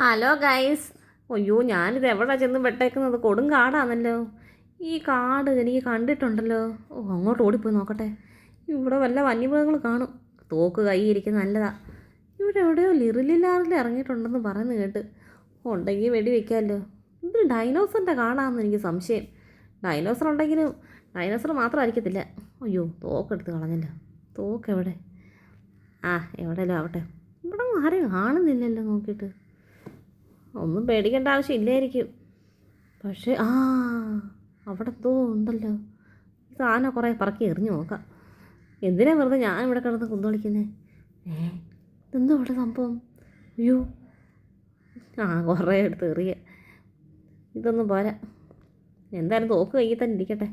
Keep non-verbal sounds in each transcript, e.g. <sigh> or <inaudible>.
Hello guys അയ്യോ ഞാനിത് എവിടെ ചെന്ന് വെട്ടേക്കുന്നത് കൊടും കാടാണല്ലോ. ഈ കാട് എനിക്ക് കണ്ടിട്ടുണ്ടല്ലോ. ഓ അങ്ങോട്ട് ഓടിപ്പോയി നോക്കട്ടെ. ഇവിടെ വല്ല വന്യമൃഗങ്ങൾ കാണും. തോക്ക് കൈയിരിക്കുന്നത് നല്ലതാ. ഇവിടെ എവിടെയോ ലിറിലില്ലാറിൽ ഇറങ്ങിയിട്ടുണ്ടെന്ന് പറയുന്നു കേട്ട്. ഉണ്ടെങ്കിൽ വെടി വെക്കാമല്ലോ ഇത് ഡൈനോസറിന്റെ കാടാണെന്ന് എനിക്ക് സംശയം. ഡൈനോസർ ഉണ്ടെങ്കിലും ഡൈനോസർ മാത്രമായിരിക്കത്തില്ല അയ്യോ തോക്കെടുത്ത് കളഞ്ഞല്ലോ. തോക്ക് എവിടെ ആ എവിടെയല്ലോ ആവട്ടെ. ഇവിടെ ആരെയും കാണുന്നില്ലല്ലോ നോക്കിയിട്ട്. ഒന്നും പേടിക്കേണ്ട ആവശ്യമില്ലായിരിക്കും. പക്ഷേ ആ അവിടെ എന്തോ ഉണ്ടല്ലോ. സാധനം കുറേ പറക്കി എറിഞ്ഞു നോക്കാം. എന്തിനാ വെറുതെ ഞാൻ ഇവിടെ കിടന്ന് കുന്തളിക്കുന്നത് ഏ ഇതെന്തോ ഇവിടെ സംഭവം? അയ്യോ. ആ കുറേ എടുത്ത് എറിയ. ഇതൊന്നും പോരാ. എന്തായാലും തോക്ക് കയ്യിൽ തന്നെ ഇരിക്കട്ടെ.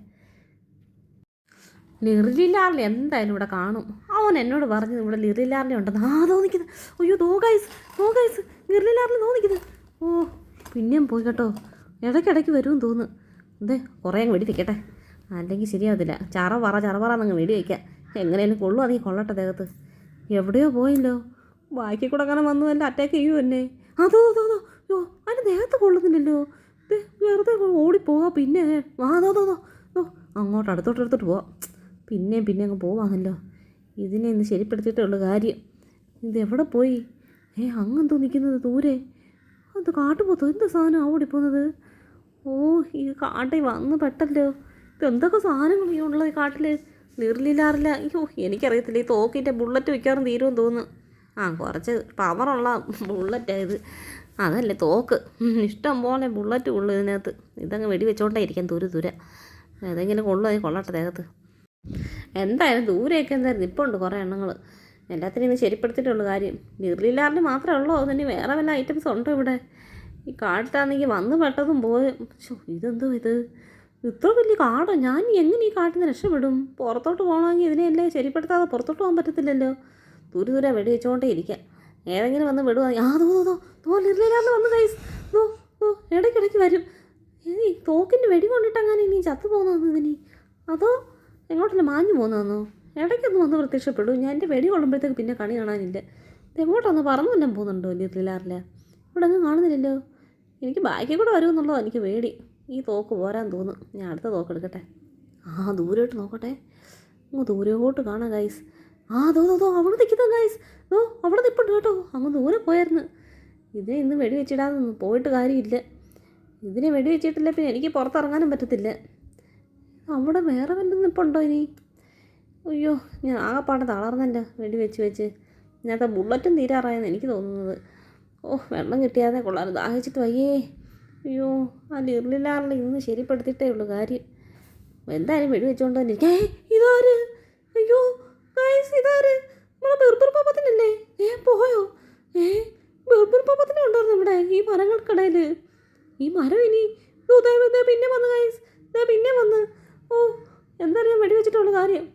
ലിറിലാറിൽ എന്തായാലും ഇവിടെ കാണും. അവൻ എന്നോട് പറഞ്ഞു ഇവിടെ ലിറിലാറിലെ ഉണ്ടെന്ന്. ആ തോന്നിക്കുന്നത്. അയ്യോ ദോ ഗൈസ് ലിറിലാറിൽ തോന്നിക്കുന്നത്. ഓ പിന്നെയും പോയി കേട്ടോ. ഇടയ്ക്കിടയ്ക്ക് വരുമെന്ന് തോന്നുന്നു. അതെ കുറേ അങ്ങ് വെടി വെക്കട്ടെ. അല്ലെങ്കിൽ ശരിയാവത്തില്ല. ചറ പറ ചറ പറ എന്നങ്ങ് വെടി വയ്ക്കാം എങ്ങനെയാലും കൊള്ളു അതെങ്കിൽ കൊള്ളട്ടെ ദേഹത്ത് എവിടെയോ പോയല്ലോ. ബാക്കി കൂടെ അങ്ങനെ വന്നു എല്ലാം അറ്റാക്ക് ചെയ്യൂ എന്നെ? അതോ അതോ അതോ. യോ അതിന്റെ ദേഹത്ത് കൊള്ളുന്നില്ലല്ലോ. വെറുതെ ഓടിപ്പോവാ. പിന്നെ അതോ അതോ അതോ. ഓ അങ്ങോട്ട് അടുത്തോട്ട് അടുത്തോട്ട് പോവാം. പിന്നെയും പിന്നെ അങ്ങ് പോവാന്നല്ലോ ഇതിനെ ഇന്ന് ശരിപ്പെടുത്തിയിട്ടേ ഉള്ളൂ കാര്യം. ഇതെവിടെ പോയി? ഏ അങ്ങെന്തോ നിൽക്കുന്നത് ദൂരെ. അത് കാട്ടുപോത്തോ? എന്ത് സാധനം അവിടെ പോകുന്നത്? ഓ ഈ കാട്ടിൽ വന്ന് പെട്ടല്ലോ. ഇതെന്തൊക്കെ സാധനങ്ങൾ ഈ ഉള്ളത് ഈ കാട്ടിൽ നീറിലില്ലാറില്ല അയ്യോ എനിക്കറിയത്തില്ല. ഈ തോക്കിന്റെ ബുള്ളറ്റ് വയ്ക്കാറും തീരുമെന്ന് തോന്നുന്നു. ആ കുറച്ച് പവറുള്ള ബുള്ളറ്റായത് അതല്ലേ തോക്ക്. ഇഷ്ടം പോലെ ബുള്ളറ്റ് ഉള്ളു ഇതിനകത്ത്. ഇതങ്ങ് വെടി വെച്ചോണ്ടേ ഇരിക്കാൻ ദൂരെ ദൂരെ. ഏതെങ്കിലും കൊള്ളു അതിൽ കൊള്ളട്ടെ ദേഹത്ത്. എന്തായാലും ദൂരെയൊക്കെ എന്തായിരുന്നു? ഇപ്പോൾ ഉണ്ട് കുറേ എണ്ണങ്ങൾ എല്ലാത്തിനും ഇന്ന് ശരിപ്പെടുത്തിയിട്ടുള്ളൂ കാര്യം. ലിറിലാറിന് മാത്രമേ ഉള്ളൂ. അതിന് വേറെ വല്ല ഐറ്റംസ് ഉണ്ടോ ഇവിടെ? ഈ കാട്ടിലാണെങ്കിൽ വന്ന് പെട്ടതും പോയി. ഇതെന്തോ ഇത്? ഇത്ര വലിയ കാടോ? ഞാൻ എങ്ങനെ ഈ കാട്ടിൽ നിന്ന് രക്ഷപ്പെടും? പുറത്തോട്ട് പോകണമെങ്കിൽ ഇതിനെയല്ലേ ശരിപ്പെടുത്താതെ പുറത്തോട്ട് പോകാൻ പറ്റത്തില്ലല്ലോ? ദൂരെ ദൂരെ വെടി വെച്ചുകൊണ്ടേ ഇരിക്കാം. ഏതെങ്കിലും വന്ന് വിടുക ആ തോ തോ തോ ലിറിലാറിന് വന്ന് കൈസ് തോ തോ ഇടയ്ക്കിടയ്ക്ക് വരും. ഈ തോക്കിന്റെ വെടി കൊണ്ടിട്ട് അങ്ങനെ ഇനി ചത്തു പോകുന്നതെന്ന് ഇതിനി? അതോ എങ്ങോട്ടല്ല മാഞ്ഞു പോകുന്നതെന്നോ ഇടയ്ക്കൊന്ന് വന്ന് പ്രത്യക്ഷപ്പെടും ഞാൻ എന്റെ വെടി കൊള്ളുമ്പോഴത്തേക്ക് പിന്നെ കണി കാണാനില്ല. എങ്ങോട്ടൊന്ന് തന്നെ പോകുന്നുണ്ടോ വലിയ ത്രില്ലാറില്ല ഇവിടെ അങ്ങ് കാണുന്നില്ലല്ലോ. എനിക്ക് ബാക്കി കൂടെ വരുമെന്നുള്ളതോ എനിക്ക് പേടി. ഈ തോക്ക് പോരാൻ തോന്നും. ഞാൻ അടുത്ത തോക്ക് എടുക്കട്ടെ. ആ ദൂരോട്ട് നോക്കട്ടെ. അങ്ങ് ദൂരോട്ട് കാണാം ഗൈസ് ആ ദോ ദോ ദോ അവിടെ നിൽക്കുന്ന ഗൈസ് ഓ അവിടെ നിൽപ്പുണ്ട് കേട്ടോ. അങ്ങ് ദൂരെ പോയായിരുന്നു. ഇതിനെ ഇന്ന് വെടി വെച്ചിടാതെ പോയിട്ട് കാര്യമില്ല. ഇതിനെ വെടി വെച്ചിട്ടില്ല പിന്നെ എനിക്ക് പുറത്തിറങ്ങാനും പറ്റത്തില്ല. അവിടെ വേറെ വല്ലതും നിൽപ്പുണ്ടോ ഇനി? അയ്യോ ഞാൻ ആ ആകെപ്പാടെ തളർന്നല്ലോ വെടി വെച്ച് വെച്ച്. ഇതിനകത്ത് ബുള്ളറ്റും തീരാറായെന്ന് എനിക്ക് തോന്നുന്നത്. ഓ വെള്ളം കിട്ടിയാതെ കൊള്ളാറ് ദാഹിച്ചിട്ട് വയ്യേ. അയ്യോ ആ ലിറിലാറിൽ ഇന്ന് ശരിപ്പെടുത്തിട്ടേ ഉള്ളൂ കാര്യം. എന്തായാലും വെടി വെച്ചുകൊണ്ട് തന്നെ ഏ ഇതാര്? അയ്യോ ഗൈസ് ഇതാര്? നമ്മളെ ബെർബർ പാപ്പത്തിനല്ലേ? ഏ പോയോ? ഏ ബെർബർ പാപ്പത്തിനെ ഉണ്ടായിരുന്നു ഇവിടെ ഈ മരങ്ങൾക്കിടയിൽ ഈ മരം ഇനി പിന്നെ വന്ന് ഗൈസ് പിന്നെ വന്ന്. ഓ എന്തായാലും ഞാൻ വെടി വെച്ചിട്ടുള്ള കാര്യം.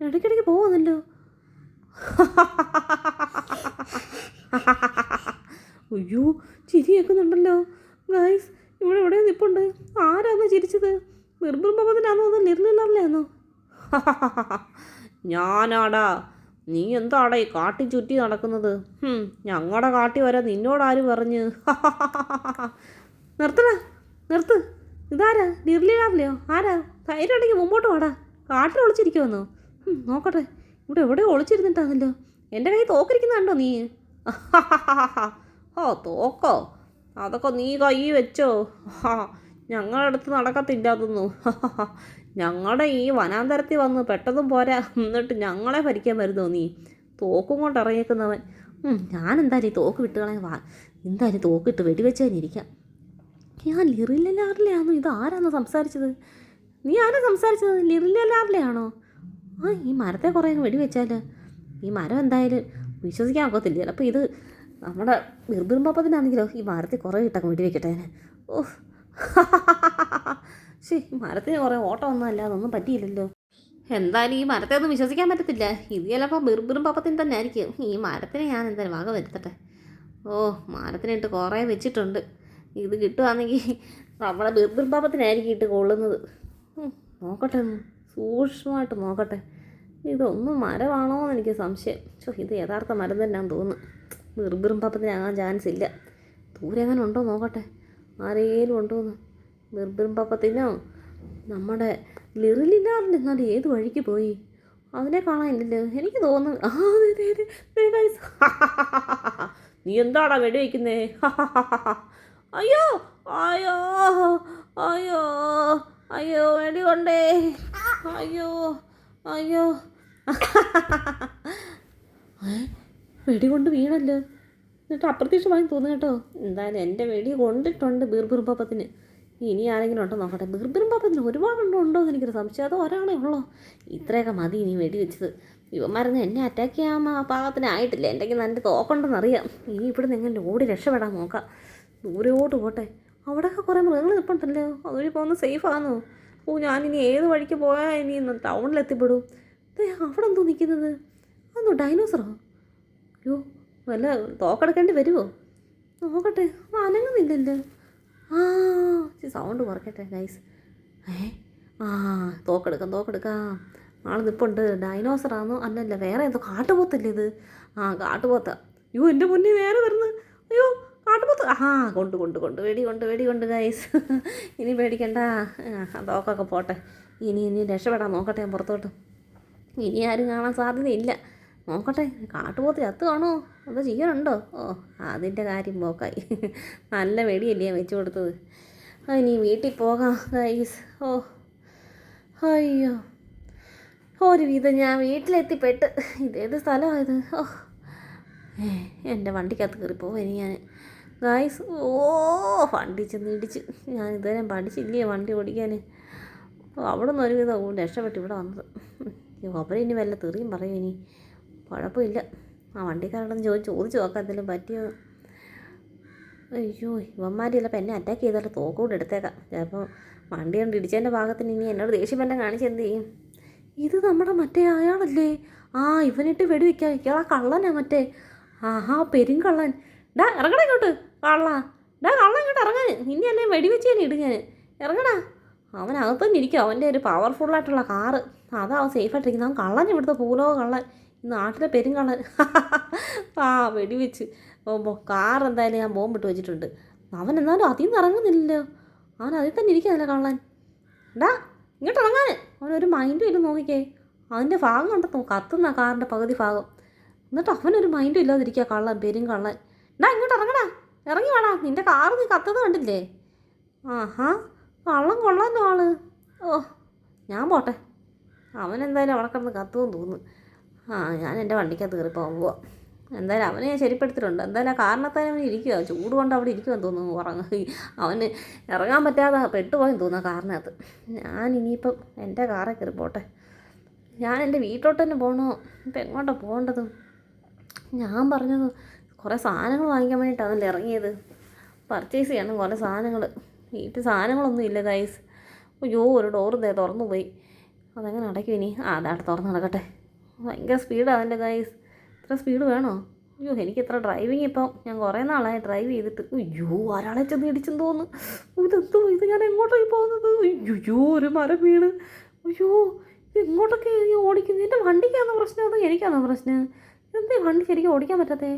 ഇടയ്ക്കിടയ്ക്ക് പോകുന്നല്ലോ അയ്യോ ചിരിയേക്കുന്നുണ്ടല്ലോ ഗൈസ് ഇവിടെ എവിടെയോ നിപ്പുണ്ട്? ആരാന്ന് ചിരിച്ചത്? നിർബന്ധ പപ്പത്തിനാന്നോ അതോ ഞാനാടാ നീ എന്താടാ ഈ കാട്ടി ചുറ്റി നടക്കുന്നത്? ഞങ്ങളുടെ കാട്ടി വരാൻ നിന്നോടാര് പറഞ്ഞ്? നിർത്തടാ നിർത്ത്. ഇതാരാ? ലിറിലാറില്ലയോ ആരാ? ധൈര്യം ഉണ്ടെങ്കിൽ മുമ്പോട്ട് വാടാ. കാട്ടിൽ ഒളിച്ചിരിക്കുമെന്നോ നോക്കട്ടെ. ഇവിടെ എവിടെ ഒളിച്ചിരുന്നിട്ടാണല്ലോ. എന്റെ കൈ തോക്കിരിക്കുന്നുണ്ടോ നീ? ഓ തോക്കോ? അതൊക്കെ നീ കൈ വെച്ചോ. ഞങ്ങളുടെ അടുത്ത് നടക്കത്തില്ല അതൊന്നും. ഞങ്ങളുടെ ഈ വനാന്തരത്തിൽ വന്ന് പെട്ടതും പോരാ. എന്നിട്ട് ഞങ്ങളെ ഭരിക്കാൻ വരുന്നോ നീ? തോക്കും കൊണ്ട് ഇറങ്ങിയേക്കുന്നവൻ. ഞാനെന്തായാലും ഈ തോക്ക് വിട്ടുകളയാൻ വാ. എന്തായാലും തോക്കിട്ട് വെടിവെച്ച് തന്നെ ഞാൻ ലിറിലാറിലെയാണോ ഇത് ആരാണ് സംസാരിച്ചത്? നീ ആരാ സംസാരിച്ചത്? ലിറിലാറിലെയാണോ ആ ഈ മരത്തെ കുറേ വെടിവെച്ചാൽ ഈ മരം എന്തായാലും വിശ്വസിക്കാൻ ഒക്കത്തില്ല. ചിലപ്പോൾ ഇത് നമ്മുടെ ബിർബിറും പാപ്പത്തിനാണെങ്കിലോ ഈ മരത്തിൽ കുറേ ഇട്ടൊക്കെ വെടിവെക്കട്ടെ. ഓ ശേ മരത്തിന് കുറേ ഓട്ടം ഒന്നും അല്ല അതൊന്നും പറ്റിയില്ലല്ലോ. എന്തായാലും ഈ മരത്തെ ഒന്നും വിശ്വസിക്കാൻ പറ്റത്തില്ല. ഇത് ചിലപ്പോൾ ബിർബിറും പാപ്പത്തിന് തന്നെ ആയിരിക്കും. ഈ മരത്തിനെ ഞാൻ എന്തായാലും വക വരുത്തട്ടെ. ഓ മരത്തിനിട്ട് കുറേ വെച്ചിട്ടുണ്ട്. ഇത് കിട്ടുവാണെങ്കിൽ നമ്മളെ ബിർബിറും പാപ്പത്തിനായിരിക്കും ഇട്ട് കൊള്ളുന്നത്. നോക്കട്ടെ. സൂക്ഷ്മമായിട്ട് നോക്കട്ടെ. ഇതൊന്നും മരമാണോ എന്ന് എനിക്ക് സംശയം. ചോ ഇത് യഥാർത്ഥ മരം തന്നെയാണെന്ന് തോന്നുന്നു. ബിർബിറും പാപ്പത്തിനാകാൻ ചാൻസ് ഇല്ല. ദൂരെ അങ്ങനെ ഉണ്ടോ നോക്കട്ടെ. ആരേലും ഉണ്ടോ എന്ന് പപ്പത്തിനോ? നമ്മുടെ ലിറിലില്ലാറിന്റെ എന്നാലും ഏത് വഴിക്ക് പോയി? അതിനെ കാണാനില്ലല്ലോ എനിക്ക് തോന്നുന്നു. ആ <laughs> നീ എന്താടാ വെടിവെക്കുന്നേ <laughs> അയ്യോ അയ്യോ അയ്യോ അയ്യോ വെടി കൊണ്ടേ അയ്യോ അയ്യോ? വെടി കൊണ്ട് വീണല്ലോ. എന്നിട്ട് അപ്രത്യക്ഷമായി തോന്നുന്നു കേട്ടോ. എന്തായാലും എന്റെ വെടി കൊണ്ടിട്ടുണ്ട് ബീർബിറും പാപ്പത്തിന്. ഇനി ആരെങ്കിലും ഉണ്ടോ നോക്കട്ടെ. ബീർബിറും പാപ്പത്തിന് ഒരുപാടുണ്ടോ ഉണ്ടോ എന്ന് എനിക്കൊരു സംശയം. അത് ഒരാളേ ഉള്ളോ. ഇത്രയൊക്കെ മതി ഇനി വെടി വെച്ചത്. ഇവന്മാരെന്ന് എന്നെ അറ്റാക്ക് ചെയ്യാൻ ആ പാകത്തിനായിട്ടില്ല എന്തെങ്കിലും നല്ല തോക്കുണ്ടെന്ന് അറിയാം. ഇനി ഇവിടെ എങ്ങനെ ഓടി രക്ഷപ്പെടാൻ നോക്കാം. ദൂരോട്ട് പോട്ടെ. അവിടെയൊക്കെ കുറേ മൃഗങ്ങൾ നിൽപ്പുണ്ടല്ലോ അതുവഴി പോകുന്നത് സേഫ് ആണോ ഓ ഞാനിനി ഏത് വഴിക്ക് പോയാൽ ഇനി ഇന്ന് ടൗണിലെത്തിപ്പെടും അവിടെ എന്തോ നിൽക്കുന്നത്. അതെന്തോ ഡൈനോസറോ അയ്യോ വല്ല തോക്കെടുക്കേണ്ടി വരുമോ നോക്കട്ടെ അത് അനങ്ങുന്നില്ലല്ലോ. ആ സൗണ്ട് കുറക്കട്ടെ ഗൈസ് ഏ ആ തോക്കെടുക്കാം തോക്കെടുക്കാം ആൾ നിൽപ്പുണ്ട് ഡൈനോസറാണോ അല്ലല്ല വേറെ എന്തോ കാട്ടുപോത്തല്ലേ ഇത്? ആ കാട്ടുപോത്ത. അയ്യോ എന്റെ മുന്നേ വേറെ വരുന്നു. അയ്യോ കാട്ടുപോത്ത് ആ കൊണ്ട് കൊണ്ട് കൊണ്ട്. വെടി കൊണ്ട് വെടി കൊണ്ട് ഗൈസ് ഇനി പേടിക്കണ്ട. അതൊക്കെ പോട്ടെ. ഇനി ഇനി രക്ഷപ്പെടാൻ നോക്കട്ടെ ഞാൻ പുറത്തോട്ട്. ഇനി ആരും കാണാൻ സാധ്യതയില്ല. നോക്കട്ടെ കാട്ടുപോത്ത് അത് കാണോ അതോ ചെയ്യാനുണ്ടോ ഓ അതിന്റെ കാര്യം പോക്കായി നല്ല വെടിയല്ലേ ഞാൻ വെച്ചു കൊടുത്തത്. ഇനി വീട്ടിൽ പോകാം ഗൈസ് ഓ അയ്യോ. ഒരു വിധം ഞാൻ വീട്ടിലെത്തിപ്പെട്ട്. ഇതേത് സ്ഥലമായത് ഓ എന്റെ വണ്ടിക്കകത്ത് കയറി ഇനി ഞാൻ ഗായ്സ് ഓ വണ്ടി ചെന്ന് ഇടിച്ച്. ഞാൻ ഇതുവരെ പഠിച്ചില്ലേ വണ്ടി ഓടിക്കാൻ? അവിടെ നിന്ന് ഒരുവിധം രക്ഷപ്പെട്ട് ഇവിടെ വന്നത്. അവരിനി വല്ല തെറിയും പറയും ഇനി? കുഴപ്പമില്ല. ആ വണ്ടിക്കാരോടൊന്ന് ചോദിച്ച് ചോദിച്ച് നോക്കാം എന്തെങ്കിലും പറ്റിയോ? അയ്യോ ഇവന്മാർ ചിലപ്പോൾ എന്നെ അറ്റാക്ക് ചെയ്താലും തോക്കൂടെ എടുത്തേക്കാം. ചിലപ്പോൾ വണ്ടി കൊണ്ട് ഇടിച്ചതിന്റെ ഭാഗത്തിന് ഇനി എന്നോട് ദേഷ്യം വല്ലതും കാണിച്ച് എന്ത് ചെയ്യും? ഇത് നമ്മുടെ മറ്റേ അയാളല്ലേ ആ ഇവനിട്ട് വെടിവെക്കാം. ഇയാളാ കള്ളനാ മറ്റേ. ആഹാ പെരുങ്കള്ളൻ ഡാ ഇറങ്ങണേ ഇങ്ങോട്ട്. കള്ള. ഡാ കള്ള ഇങ്ങോട്ട് ഇറങ്ങാൻ നിന്നെ എന്നെ വെടിവെച്ച് തന്നെ ഇടും ഞാൻ അവൻ അകത്തന്നെ ഇരിക്കും. അവന്റെ ഒരു പവർഫുള്ളായിട്ടുള്ള കാറ്. അതാ അവൻ സേഫായിട്ടിരിക്കുന്നത് അവൻ കള്ളൻ ഇവിടുത്തെ പൂലോ കള്ളൻ. നാട്ടിലെ പെരുങ്കള്ളൻ <laughs> ആ വെടിവെച്ച്. കാർ എന്തായാലും ഞാൻ ബോംബിട്ട് വെച്ചിട്ടുണ്ട്. അവൻ എന്നാലും അതിൽ നിന്ന് ഇറങ്ങുന്നില്ലല്ലോ. അവൻ അതിൽ തന്നെ ഇരിക്കുന്നില്ല കള്ളൻ? ഡാ ഇങ്ങോട്ട് ഇറങ്ങാൻ. അവനൊരു മൈൻഡും ഇല്ല നോക്കിക്കേ. അതിന്റെ ഭാഗം കണ്ടെത്തോ കത്തുന്ന കാറിന്റെ പകുതി ഭാഗം. എന്നിട്ട് അവനൊരു മൈൻഡും ഇല്ലാതിരിക്കുക കള്ളൻ പെരും കള്ളൻ. ഡാ ഇങ്ങോട്ട് ഇറങ്ങടാ. ഇറങ്ങി വേണം നിന്റെ കാറ് നീ കത്തുന്നത് കണ്ടില്ലേ? ആഹാ കള്ളം കൊള്ളാലോ ആൾ ഓ ഞാൻ പോട്ടെ. അവൻ എന്തായാലും അവിടെ കിടന്ന് കത്തുമെന്ന് തോന്നുന്നു. ആ ഞാൻ എന്റെ വണ്ടിക്കകത്ത് കയറി പോകുമ്പോൾ എന്തായാലും അവനെ ഞാൻ ശരിപ്പെടുത്തിയിട്ടുണ്ട്. എന്തായാലും ആ കാരണത്താൽ അവൻ ഇരിക്കുക ചൂട് കൊണ്ട് അവിടെ ഇരിക്കുമെന്ന് തോന്നുന്നു ഉറങ്ങി. അവന് ഇറങ്ങാൻ പറ്റാതെ പെട്ടുപോയെന്ന് തോന്നുന്നു കാറിനകത്ത്. ഞാൻ ഇനിയിപ്പം എന്റെ കാറെ കയറി പോട്ടെ. ഞാൻ എന്റെ വീട്ടിലോട്ട് തന്നെ പോകണോ ഇപ്പം എങ്ങോട്ടാണ് പോകേണ്ടത്? ഞാൻ പറഞ്ഞത് കുറേ സാധനങ്ങൾ വാങ്ങിക്കാൻ വേണ്ടിയിട്ടാണല്ലോ ഇറങ്ങിയത്? പർച്ചേസ് ചെയ്യണം കുറേ സാധനങ്ങൾ വീട്ടിൽ സാധനങ്ങളൊന്നും ഇല്ല ഗൈസ് അയ്യോ ഒരു ഡോറ് ദേ തുറന്നു പോയി. അതെങ്ങനെ അടയ്ക്കും ഇനി? ആ അതാണ് തുറന്ന് നടക്കട്ടെ. ഭയങ്കര സ്പീഡാണ് അതിന്റെ ഗൈസ് ഇത്ര സ്പീഡ് വേണോ? അയ്യോ എനിക്ക് ഇത്ര ഡ്രൈവിങ് ഇപ്പം ഞാൻ കുറേ നാളായി ഡ്രൈവ് ചെയ്തിട്ട്. അയ്യോ ഒരാളെ ചെന്ന് ഇടിച്ചെന്ന് തോന്നുന്നു. ഇതെന്തോ? ഇത് ഞാൻ എങ്ങോട്ടായി പോകുന്നത്? അയ്യോ ഒരു മരം വീണ് അയ്യോ എങ്ങോട്ടൊക്കെ ഓടിക്കുന്നത് എന്റെ വണ്ടിക്കാണോ പ്രശ്നം? അതോ എനിക്കാണോ പ്രശ്നം? എന്തേ വണ്ടി ശരിക്കും ഓടിക്കാൻ പറ്റാത്തേ?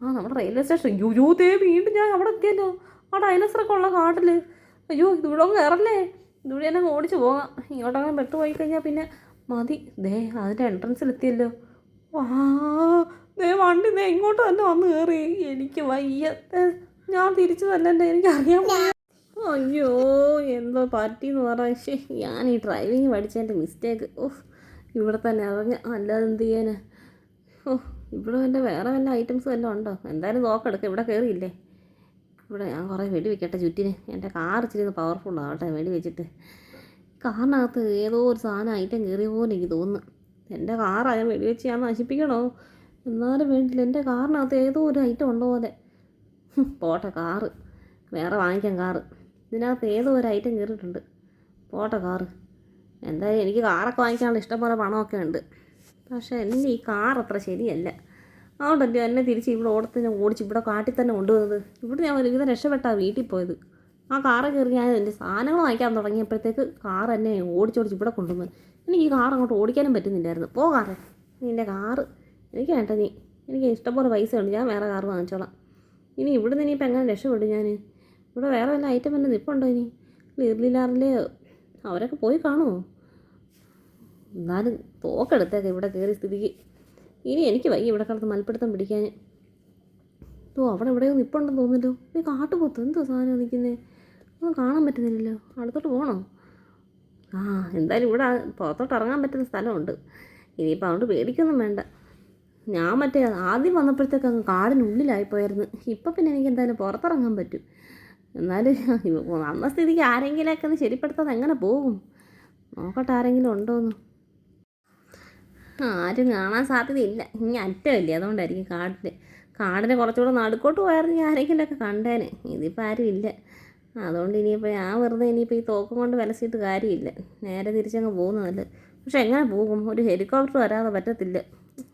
ആ നമ്മുടെ റെയിൽവേ സ്റ്റേഷൻ. യുയോ ദേ വീണ്ടും ഞാൻ അവിടെ എത്തിയല്ലോ. ആ ഡൈനസറൊക്കെ ഉള്ള കാട്ടിൽ അയ്യോ അങ്ങ് കയറല്ലേ ഇതിവിടെ തന്നെ ഓടിച്ച് പോകാം. പെട്ട് പോയി കഴിഞ്ഞാൽ പിന്നെ മതി. ദേ അതിന്റെ എൻട്രൻസിൽ എത്തിയല്ലോ. വാ ദേ വണ്ടി ദേ ഇങ്ങോട്ട് തന്നെ വന്ന് കയറി എനിക്ക് വയ്യ. ഞാൻ തിരിച്ചു തന്നെ എനിക്ക് അറിയാൻ വയ്യ. അയ്യോ എന്തോ പറ്റിയെന്ന് പറയാ ശേ ഞാൻ ഈ ഡ്രൈവിങ് പഠിച്ചതിന്റെ മിസ്റ്റേക്ക് ഓഹ് ഇവിടെ തന്നെ അറിഞ്ഞ അല്ലാതെ എന്ത് ചെയ്യാനാ? ഓ ഇവിടെ വല്ല വേറെ വല്ല ഐറ്റംസ് വല്ല ഉണ്ടോ? എന്തായാലും നോക്കെടുക്ക ഇവിടെ കയറിയില്ലേ ഇവിടെ ഞാൻ കുറേ വെടി വെക്കട്ടെ ചുറ്റിന്. എന്റെ കാർ ഇച്ചിരി ആവട്ടെ വെടി വെച്ചിട്ട്. കാറിനകത്ത് ഏതോ ഒരു സാധനം ഐറ്റം കയറിയ പോലെ എനിക്ക് തോന്നുന്നു. എന്റെ കാറാ ഞാൻ വെടി വെച്ച് ഞാൻ നശിപ്പിക്കണോ? എന്നാലും വേണ്ടില്ല. എന്റെ കാറിനകത്ത് ഏതോ ഒരു ഐറ്റം ഉണ്ടോ പോലെ പോട്ട പോട്ടെ കാറ്. വേറെ വാങ്ങിക്കാം കാറ്. ഇതിനകത്ത് ഏതോ ഒരു ഐറ്റം കയറിയിട്ടുണ്ട് പോട്ടെ കാറ്. എന്തായാലും എനിക്ക് കാറൊക്കെ വാങ്ങിക്കാനുള്ള ഇഷ്ടംപോലെ പണമൊക്കെ ഉണ്ട്. പക്ഷേ എന്റെ ഈ കാർ അത്ര ശരിയല്ല. അതുകൊണ്ടല്ലേ എന്നെ തിരിച്ച് ഇവിടെ ഓടത്തിന് ഓടിച്ച് ഇവിടെ കാട്ടിൽ തന്നെ കൊണ്ടുവന്നത്. ഇവിടെ ഞാൻ ഒരുവിധം രക്ഷപ്പെട്ടാ വീട്ടിൽ പോയത്. ആ കാറ് കയറി ഞാൻ എന്റെ സാധനങ്ങൾ വാങ്ങിക്കാൻ തുടങ്ങിയപ്പോഴത്തേക്ക് കാർ എന്നെ ഓടിച്ചോടിച്ച് ഇവിടെ കൊണ്ടുവന്ന്. എനിക്ക് ഈ കാർ അങ്ങോട്ട് ഓടിക്കാനും പറ്റുന്നില്ലായിരുന്നു. പോ കാറ്. നിന്റെ കാറ്. എനിക്ക് വേണ്ട നീ. എനിക്ക് ഇഷ്ടംപോലെ പൈസ ഉണ്ട് ഞാൻ വേറെ കാർ വാങ്ങിച്ചോളാം. ഇനി ഇവിടുന്ന് ഇനിയിപ്പോൾ എങ്ങനെ രക്ഷപ്പെടും ഞാൻ ഇവിടെ വേറെ വല്ല ഐറ്റം വല്ല നിൽപ്പുണ്ടോ ഇനി? ലിർലിലാറിൽ അവരൊക്കെ പോയി കാണുമോ എന്നാലും തോക്കെടുത്തേക്കെ ഇവിടെ കയറി സ്ഥിതിക്ക്. ഇനി എനിക്ക് വയ്യ ഇവിടെ കിടന്ന് മൽപ്പിടുത്തം പിടിക്കാൻ. ഓ അവിടെ എവിടെയോ നിപ്പുണ്ടെന്ന് തോന്നുന്നല്ലോ ഈ കാട്ടുപോത്ത് എന്തോ സാധനം നിൽക്കുന്നത് ഒന്നും കാണാൻ പറ്റുന്നില്ലല്ലോ. അടുത്തോട്ട് പോകണോ ആ എന്തായാലും ഇവിടെ പുറത്തോട്ട് ഇറങ്ങാൻ പറ്റുന്ന സ്ഥലമുണ്ട്. ഇനിയിപ്പോൾ അതുകൊണ്ട് പേടിക്കൊന്നും വേണ്ട. ഞാൻ മറ്റേ ആദ്യം വന്നപ്പോഴത്തേക്ക് അങ്ങ് കാടിനുള്ളിലായിപ്പോയായിരുന്നു ഇപ്പം പിന്നെ എനിക്ക് എന്തായാലും പുറത്തിറങ്ങാൻ പറ്റും. എന്നാലും അന്ന സ്ഥിതിക്ക് ആരെങ്കിലുമൊക്കെ ഒന്ന് ശരിപ്പെടുത്താതെ എങ്ങനെ പോകും? നോക്കട്ടെ ആരെങ്കിലും ഉണ്ടോയെന്ന് ആരും കാണാൻ സാധ്യതയില്ല. ഇനി അറ്റമല്ലേ? അതുകൊണ്ടായിരിക്കും കാടിൽ കാടിന് കുറച്ചുകൂടെ നടുക്കോട്ട് പോയായിരുന്നു ആരെങ്കിലുമൊക്കെ കണ്ടേനെ. ഇതിപ്പോൾ ആരും ഇല്ല അതുകൊണ്ട് ഇനിയിപ്പോൾ ഞാൻ വെറുതെ ഇനിയിപ്പോൾ ഈ തോക്കും കൊണ്ട് വിലസിയിട്ട് കാര്യമില്ല. നേരെ തിരിച്ചങ്ങ് പോകുന്നതല്ല. പക്ഷെ എങ്ങനെ പോകും? ഒരു ഹെലികോപ്റ്റർ വരാതെ പറ്റത്തില്ല.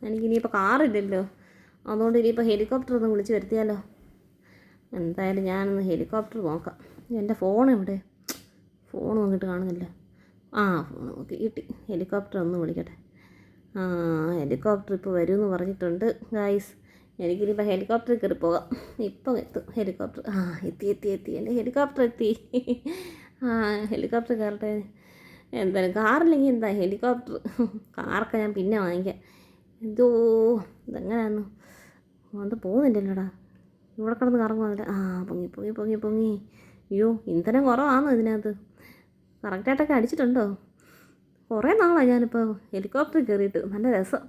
എനിക്കിനിയിപ്പോൾ കാറില്ലല്ലോ. അതുകൊണ്ട് ഇനിയിപ്പോൾ ഹെലികോപ്റ്റർ ഒന്ന് വിളിച്ച് വരുത്തിയാലോ? എന്തായാലും ഞാനൊന്ന് ഹെലികോപ്റ്റർ നോക്കാം. എന്റെ ഫോൺ എവിടെ? ഫോൺ നോക്കിയിട്ട് കാണുന്നില്ല. ആ ഫോൺ നോക്കി. കിട്ടി. ഹെലികോപ്റ്റർ ഒന്ന് വിളിക്കട്ടെ. ആ ഹെലികോപ്റ്റർ ഇപ്പോൾ എന്ന് പറഞ്ഞിട്ടുണ്ട്. ഗായ്സ് എനിക്കിനിപ്പോൾ ഹെലികോപ്റ്ററിൽ കയറി പോകാം. ഇപ്പം എത്തും ഹെലികോപ്റ്റർ. ആ എത്തി എത്തി എത്തി. എന്റെ ഹെലികോപ്റ്റർ എത്തി. ആ ഹെലികോപ്റ്റർ കയറട്ടെ. എന്തായാലും കാറില്ലെങ്കിൽ എന്താ ഹെലികോപ്റ്റർ? കാറൊക്കെ ഞാൻ പിന്നെ വാങ്ങിക്കാം. എന്തോ ഇതെങ്ങനെയാന്ന് അത് പോകുന്നില്ലല്ലോടാ. ഇവിടെ കിടന്ന് കറങ്ങുന്നില്ല ആ പൊങ്ങി പൊങ്ങി പൊങ്ങി പൊങ്ങി. അയ്യോ ഇന്ധനം കുറവാണോ ഇതിനകത്ത്? കറക്റ്റായിട്ടൊക്കെ അടിച്ചിട്ടുണ്ടോ? കുറേ നാളായി ഞാനിപ്പോൾ ഹെലികോപ്റ്റർ കയറിയിട്ട് നല്ല രസം.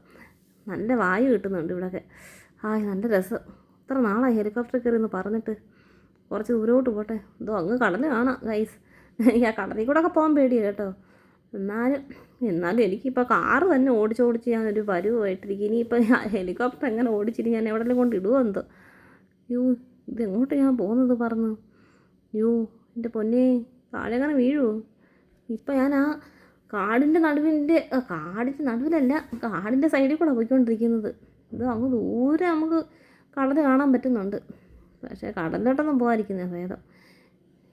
നല്ല വായു കിട്ടുന്നുണ്ട് ഇവിടെയൊക്കെ ആ നല്ല രസം. ഇത്ര നാളായി ഹെലികോപ്റ്റർ കയറി എന്ന് പറഞ്ഞിട്ട്. കുറച്ച് ദൂരോട്ട് പോട്ടെ. എന്തോ അങ്ങ് കടൽ കാണാം ഗൈസ് എനിക്ക് ആ കടലിൽ കൂടെ ഒക്കെ പോകാൻ പേടിയാണ് കേട്ടോ. എന്നാലും എന്നാലും എനിക്കിപ്പോൾ കാറ് തന്നെ ഓടിച്ച് ഓടിച്ച് ഞാനൊരു പരുവായിട്ടിരിക്കും. ഇനിയിപ്പോൾ ഹെലികോപ്റ്റർ എങ്ങനെ ഓടിച്ചിട്ട് ഞാൻ എവിടെയെങ്കിലും കൊണ്ട് ഇടുമോ എന്തോ? യോ ഇതെങ്ങോട്ട് ഞാൻ പോകുന്നത് പറഞ്ഞു? യോ എന്റെ പൊന്നേ താഴെ അങ്ങനെ വീഴുമോ ഇപ്പം ഞാൻ ആ കാടിന്റെ നടുവിന്റെ കാടിന്റെ നടുവിലല്ല കാടിന്റെ സൈഡിൽ കൂടെ പോയിക്കൊണ്ടിരിക്കുന്നത്. ഇത് അങ്ങ് ദൂരെ നമുക്ക് കടൽ കാണാൻ പറ്റുന്നുണ്ട്. പക്ഷേ കടലിലോട്ടൊന്നും പോകാതിരിക്കുന്ന ഭേദം.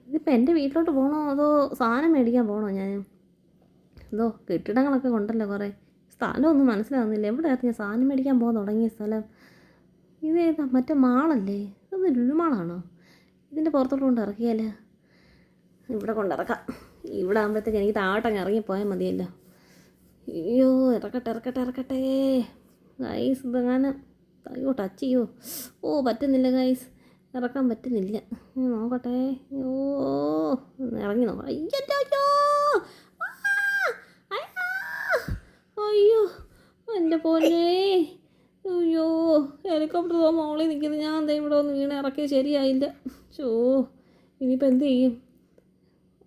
ഇതിപ്പോൾ എന്റെ വീട്ടിലോട്ട് പോകണോ അതോ സാധനം മേടിക്കാൻ പോകണോ ഞാൻ? എന്തോ കെട്ടിടങ്ങളൊക്കെ കൊണ്ടല്ലോ കുറേ. സ്ഥലമൊന്നും മനസ്സിലാകുന്നില്ല എവിടെയായിരുന്നു ഞാൻ സാധനം മേടിക്കാൻ പോകാൻ തുടങ്ങിയ സ്ഥലം? ഇത് ഏതാ? മറ്റേ മാളല്ലേ? ഇത് ലുലുമാളാണോ ഇതിന്റെ പുറത്തോട്ട് കൊണ്ട് ഇറക്കിയാലേ? ഇവിടെ കൊണ്ടിറക്കാം ഇവിടെ ആകുമ്പോഴത്തേക്ക് എനിക്ക് താട്ടങ്ങ് ഇറങ്ങിപ്പോയാൽ മതിയല്ലോ. അയ്യോ ഇറക്കട്ടെ ഇറക്കട്ടെ ഇറക്കട്ടെ. ഗൈസ് ഇതങ്ങനെ അയ്യോ ടച്ച് ചെയ്യോ? ഓ പറ്റുന്നില്ല ഗൈസ് ഇറക്കാൻ പറ്റുന്നില്ല. നോക്കട്ടെ. ഓ ഇറങ്ങി നോക്കാം അയ്യോ! അയ്യോ! എന്റെ പോലെ അയ്യോ ഹെലികോപ്റ്റർ പോകുമ്പോൾ മോളിൽ നിൽക്കുന്നത്. ഞാൻ എന്താ ഇവിടെ ഒന്ന് വീണ് ഇറക്കിയത് ശരിയായില്ല. ഷോ ഇനിയിപ്പോൾ എന്ത് ചെയ്യും?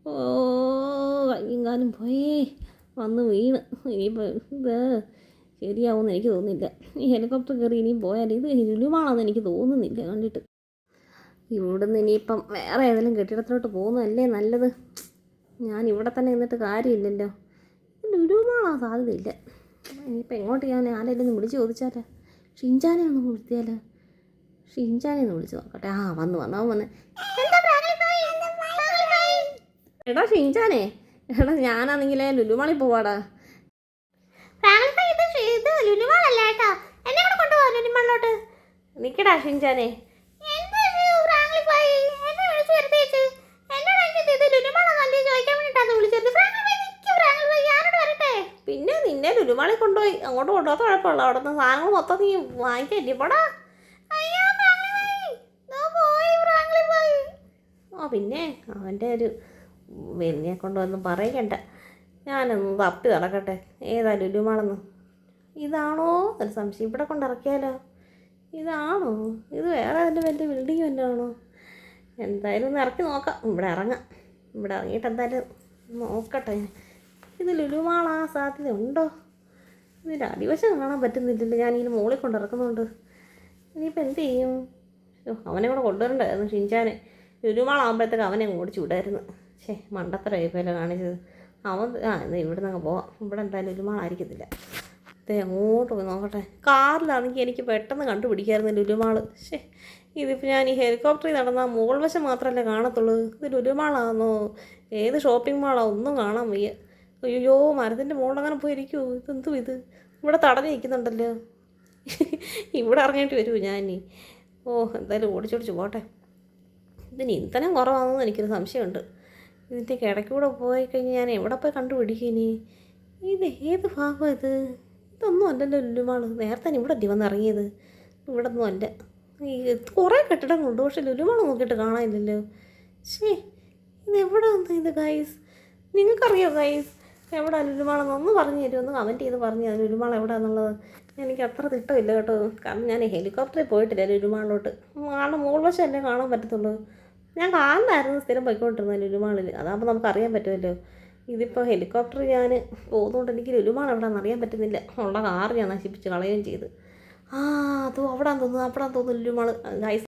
ഓ കയ്യും പോയേ. വന്ന് വീണ്. ഇനിയിപ്പോൾ ഇത് ശരിയാവുമെന്ന് എനിക്ക് തോന്നുന്നില്ല. ഈ ഹെലികോപ്റ്റർ കയറി ഇനിയും പോയാൽ ഇത് ഇരുളുമാണെന്ന് എനിക്ക് തോന്നുന്നില്ല കണ്ടിട്ട്. ഇവിടുന്ന് ഇനിയിപ്പം വേറെ ഏതെങ്കിലും കെട്ടിടത്തിലോട്ട് പോകുന്നതല്ലേ നല്ലത്? ഞാൻ ഇവിടെ തന്നെ നിന്നിട്ട് കാര്യമില്ലല്ലോ. ലുരുമാണോ സാധ്യതയില്ല. ഇനിയിപ്പോൾ എങ്ങോട്ട് ഞാൻ ആരെങ്കിലും ഒന്ന് വിളിച്ച് ചോദിച്ചാലോ? ഷിൻചാനെ ഒന്ന് വിളിച്ചാലോ? ഷിൻചാനെ ഒന്ന് വിളിച്ച് നോക്കട്ടെ. ആ വന്ന് വന്നു അവൻ വന്ന്. എടാ ഷിൻചാനെ എടാ ഞാനാണെങ്കിൽ ലുലുമാളി പോവാടാ. ഇത് ലുലുമാളല്ല കേട്ടോ. എന്നെ കൂടെ കൊണ്ടുപോകാം ലുലുമാളിലോട്ട്. നിക്കടാ ഷിൻചാനെ പിന്നെ നിന്നെ ലുലുമാളി കൊണ്ടുപോയി അങ്ങോട്ട് കൊണ്ടുപോകാത്ത കുഴപ്പമില്ല. അവിടെ നിന്ന് സാധനങ്ങൾ മൊത്തം നീ വാങ്ങിക്കല്ലേ പോടാ. ആ പിന്നെ അവന്റെ ഒരു വെല്ലിനെ കൊണ്ടുവന്ന് പറയണ്ട. ഞാനൊന്ന് തപ്പി നടക്കട്ടെ. ഏതാ ലുലുമാളെന്ന്? ഇതാണോ? ഒരു സംശയം. ഇവിടെ കൊണ്ടിറക്കിയാലോ ഇതാണോ? ഇത് വേറെ അതിന്റെ വലിയ ബിൽഡിങ് വല്ലതാണോ? എന്തായാലും ഒന്ന് ഇറക്കി നോക്കാം. ഇവിടെ ഇറങ്ങാം. ഇവിടെ ഇറങ്ങിയിട്ട് എന്തായാലും നോക്കട്ടെ. ഇത് ലുലുമാളാ? സാധ്യത ഉണ്ടോ? ഇതിന്റെ അടിവശം കാണാൻ പറ്റുന്നില്ലല്ലോ. ഞാൻ ഇതിന് മുകളിൽ കൊണ്ട് ഇറക്കുന്നുണ്ട്. ഇനിയിപ്പോൾ എന്ത് ചെയ്യും? അവനെ കൂടെ കൊണ്ടുവരണ്ടായിരുന്നു ഷിൻചാനെ. ലുലുമാളാകുമ്പോഴത്തേക്ക് അവനെ ഓടിച്ചു വിടായിരുന്നു. ഛേ മണ്ടത്തരമായിപ്പോയല്ലോ കാണിച്ചത്. അവൻ ആ എന്നാൽ ഇവിടെ നിന്ന് പോവാം. ഇവിടെ എന്തായാലും ലുലുമാളായിരിക്കത്തില്ല ഇതേ അങ്ങോട്ട് പോയി നോക്കട്ടെ. കാറിലാണെങ്കിൽ എനിക്ക് പെട്ടെന്ന് കണ്ടുപിടിക്കായിരുന്നു ലുലുമാൾ. ശേ ഇതിപ്പോൾ ഞാൻ ഈ ഹെലികോപ്റ്ററിൽ നടന്നാൽ മുകൾ വശം മാത്രമല്ലേ കാണത്തുള്ളൂ? ഇത് ഒരുമാളാണോ ഏത് ഷോപ്പിംഗ് മാളാണോ ഒന്നും കാണാൻ വയ്യ. അയ്യോ മരത്തിന്റെ മുകളിൽ അങ്ങനെ പോയി ഇരിക്കുമോ ഇതെന്തു ഇത്? ഇവിടെ തടഞ്ഞു നിൽക്കുന്നുണ്ടല്ലോ. ഇവിടെ ഇറങ്ങിയിട്ട് വരുമോ ഞാൻ ഇനി? ഓ എന്തായാലും ഓടിച്ചോടിച്ച് പോട്ടെ. ഇതിന് ഇന്ധനം കുറവാണെന്ന് എനിക്കൊരു സംശയമുണ്ട്. ഇതിന്റെ കിടക്കൂടെ പോയി കഴിഞ്ഞാൽ ഞാൻ എവിടെ പോയി കണ്ടുപിടിക്കും ഇനി? ഇത് ഏത് ഭാഗം ഇത്? ഇതൊന്നും അല്ലല്ലോ ലുലുമാൾ നേരത്തെ ഇവിടെ അല്ലേ വന്ന് ഇറങ്ങിയത്? ഇവിടെ ഒന്നും അല്ല. ഈ കുറേ കെട്ടിടങ്ങളുണ്ട്. പക്ഷെ ലുലുമാൾ നോക്കിയിട്ട് കാണാനില്ലല്ലോ. ശേ ഇത് എവിടെ വന്നു ഇത് ഗൈസ് നിങ്ങൾക്കറിയോ ഗൈസ് എവിടെ ലുലുമാളെന്ന് ഒന്ന് പറഞ്ഞു തരുമോ? ഒന്ന് കമന്റ് ചെയ്ത് പറഞ്ഞു തരാം ലുലുമാൾ എവിടെയാണെന്നുള്ളത് എനിക്ക് അത്ര തിട്ടമില്ല കേട്ടോ. കാരണം ഞാൻ ഹെലികോപ്റ്ററിൽ പോയിട്ടില്ല ലുലുമാളിലോട്ട്. ആളുടെ മുകൾ വശമല്ലേ കാണാൻ പറ്റത്തുള്ളൂ. ഞാൻ കാണുന്നതായിരുന്നു സ്ഥിരം പോയിക്കൊണ്ടിരുന്നത് ലുലുമാളിൽ അതാകുമ്പോൾ നമുക്ക് അറിയാൻ പറ്റുമല്ലോ. ഇതിപ്പോൾ ഹെലികോപ്റ്റർ ഞാൻ പോകുന്നതുകൊണ്ട് എനിക്ക് ലുലുമാൾ എവിടെയാണെന്ന് അറിയാൻ പറ്റുന്നില്ല. ഉള്ള കാർ ഞാൻ നശിപ്പിച്ച് കളയുകയും ചെയ്ത്. ആ അതോ അവിടെ തോന്നുന്നു അവിടെ തോന്നുന്നു ലുലുമാൾ ഗൈസ്